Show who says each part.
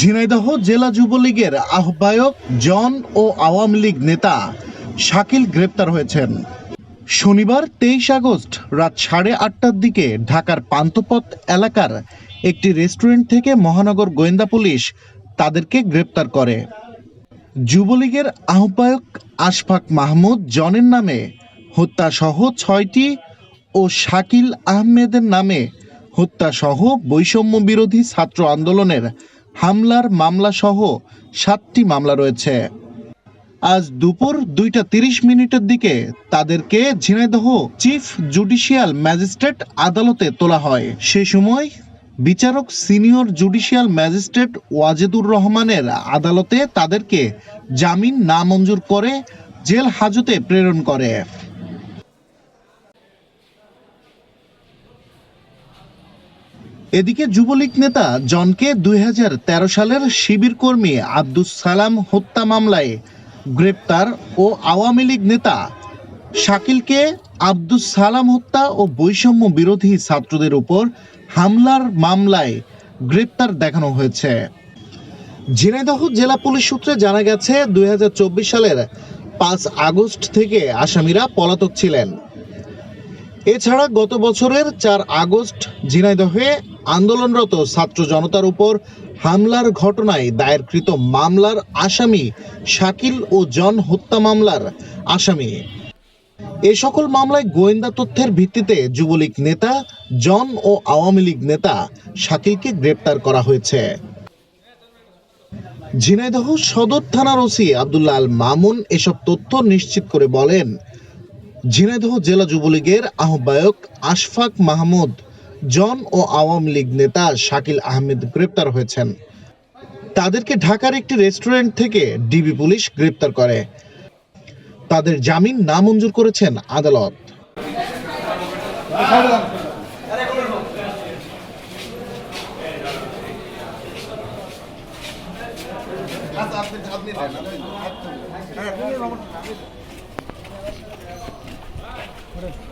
Speaker 1: ঝিনাইদহ জেলা যুবলীগের আহ্বায়ক জন ও আওয়ামী লীগ নেতা শাকিল গ্রেপ্তার হয়েছেন শনিবার তেইশ আগস্ট রাত সাড়ে আটটার দিকে ঢাকার পান্তপথ এলাকার একটি রেস্টুরেন্ট থেকে মহানগর গোয়েন্দা পুলিশ তাদেরকে গ্রেপ্তার করে যুবলীগের আহ্বায়ক আশফাক মাহমুদ জনের নামে হত্যাসহ ছয়টি ও শাকিল আহমেদের নামে হত্যাসহ বৈষম্য বিরোধী ছাত্র আন্দোলনের হামলার মামলাসহ সাতটি মামলা রয়েছে আজ দুপুর দুইটা তিরিশ মিনিটের দিকে তাদেরকে ঝিনাইদহ চিফ জুডিশিয়াল ম্যাজিস্ট্রেট আদালতে তোলা হয় সে সময় বিচারক সিনিয়র জুডিশিয়াল ম্যাজিস্ট্রেট ওয়াজেদুর রহমানের আদালতে তাদেরকে জামিন নামঞ্জুর করে জেল হাজতে প্রেরণ করে এদিকে যুবলীগ নেতা জনকে দুই সালের শিবির কর্মী আব্দুস সালাম হত্যা মামলায় গ্রেপ্তার ও আওয়ামী লীগ নেতা শাকিলকে আব্দুস সালাম হত্যা ও বৈষম্য বিরোধী ছাত্রদের উপর হামলার মামলায় গ্রেপ্তার দেখানো হয়েছে ঝিনাইদহ জেলা পুলিশ সূত্রে জানা গেছে দুই সালের পাঁচ আগস্ট থেকে আসামিরা পলাতক ছিলেন এছাড়া গত বছরের চার আগস্ট ঝিনাইদহে আন্দোলনরত ছাত্র জনতার উপর হামলার ঘটনায় দায়েরকৃত মামলার আসামি শাকিল ও জন হত্যা মামলার আসামি এ সকল মামলায় গোয়েন্দা তথ্যের ভিত্তিতে যুবলীগ নেতা জন ও আওয়ামী লীগ নেতা শাকিলকে গ্রেপ্তার করা হয়েছে ঝিনাইদহ সদর থানার ওসি আবদুল্লাহ আল মামুন এসব তথ্য নিশ্চিত করে বলেন ঝিনাইদহ জেলা যুবলীগের আহ্বায়ক আশফাক মাহমুদ জন ও আওয়ামী লীগ নেতা শাকিল আহমেদ গ্রেপ্তার হয়েছেন তাদেরকে ঢাকার একটি রেস্টুরেন্ট থেকে ডিবি পুলিশ গ্রেপ্তার করে তাদের জামিন নামঞ্জুর করেছেন আদালত Thank you.